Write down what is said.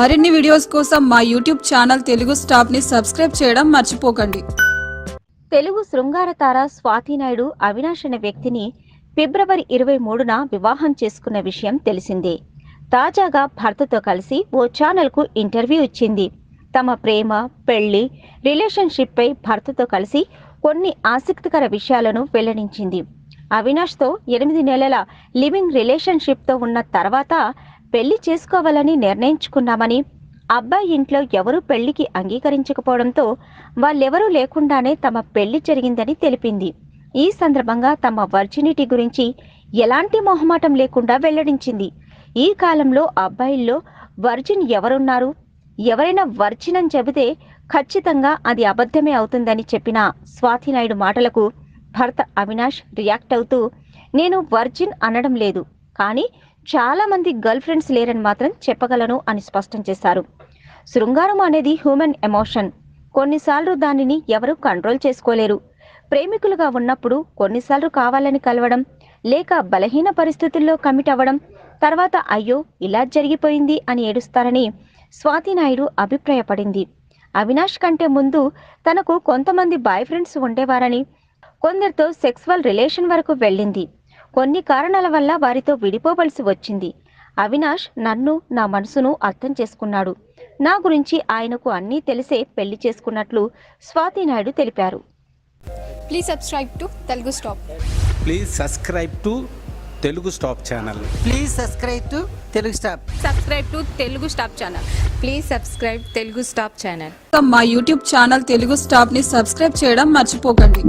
మరిన్ని వీడియోస్ కోసం మా యూట్యూబ్ ఛానల్ తెలుగు స్టాప్ని సబ్స్క్రైబ్ చేయడం మర్చిపోకండి. తెలుగు శృంగార తార స్వాతి నాయుడు అవినాష్ అనే వ్యక్తిని ఫిబ్రవరి ఇరవై మూడున వివాహం చేసుకున్న విషయం తెలిసిందే. తాజాగా భర్తతో కలిసి ఓ ఛానల్కు ఇంటర్వ్యూ ఇచ్చింది. తమ ప్రేమ పెళ్ళి రిలేషన్షిప్పై భర్తతో కలిసి కొన్ని ఆసక్తికర విషయాలను వెల్లడించింది. అవినాష్తో ఎనిమిది నెలల లివింగ్ రిలేషన్షిప్తో ఉన్న తర్వాత పెళ్ళి చేసుకోవాలని నిర్ణయించుకున్నామని అబ్బాయి ఇంట్లో ఎవరూ పెళ్ళికి అంగీకరించకపోవడంతో వాళ్ళెవరూ లేకుండానే తమ పెళ్ళి జరిగిందని తెలిపింది. ఈ సందర్భంగా తమ వర్జినిటీ గురించి ఎలాంటి మొహమాటం లేకుండా వెల్లడించింది. ఈ కాలంలో అబ్బాయిల్లో వర్జిన్ ఎవరున్నారు? ఎవరైనా వర్జిన్ అని చెబితే ఖచ్చితంగా అది అబద్ధమే అవుతుందని చెప్పిన స్వాతి నాయుడు మాటలకు భర్త అవినాష్ రియాక్ట్ అవుతూ నేను వర్జిన్ అనడం లేదు. కానీ చాలా మంది గర్ల్ ఫ్రెండ్స్ లేరని మాత్రం చెప్పగలను అని స్పష్టం చేశారు. శృంగారం అనేది హ్యూమన్ ఎమోషన్. కొన్నిసార్లు దానిని ఎవరు కంట్రోల్ చేసుకోలేరు. ప్రేమికులుగా ఉన్నప్పుడు కొన్నిసార్లు కావాలని కలవడం లేక బలహీన పరిస్థితుల్లో కమిట్ అవ్వడం తర్వాత అయ్యో ఇలా జరిగిపోయింది అని ఏడుస్తారని స్వాతి నాయుడు అభిప్రాయపడింది. అవినాష్ కంటే ముందు తనకు కొంతమంది బాయ్ ఫ్రెండ్స్ ఉండేవారని కొందరితో సెక్స్వల్ రిలేషన్ వరకు వెళ్ళింది. కొన్ని కారణాల వల్ల వారితో విడిపోవలసి వచ్చింది. అవినాష్ నన్ను నా మనసును అర్థం చేసుకున్నాడు. నా గురించి ఆయనకు అన్నీ తెలిసే పెళ్ళి చేసుకున్నట్లు స్వాతి నాయుడు తెలిపారు. Please subscribe to Telugu stop please subscribe to Telugu stop channel please subscribe to Telugu stop subscribe to Telugu stop channel please subscribe Telugu stop channel మా యూట్యూబ్ ఛానల్ తెలుగు స్టాప్ని సబ్స్క్రైబ్ చేయడం మర్చిపోకండి.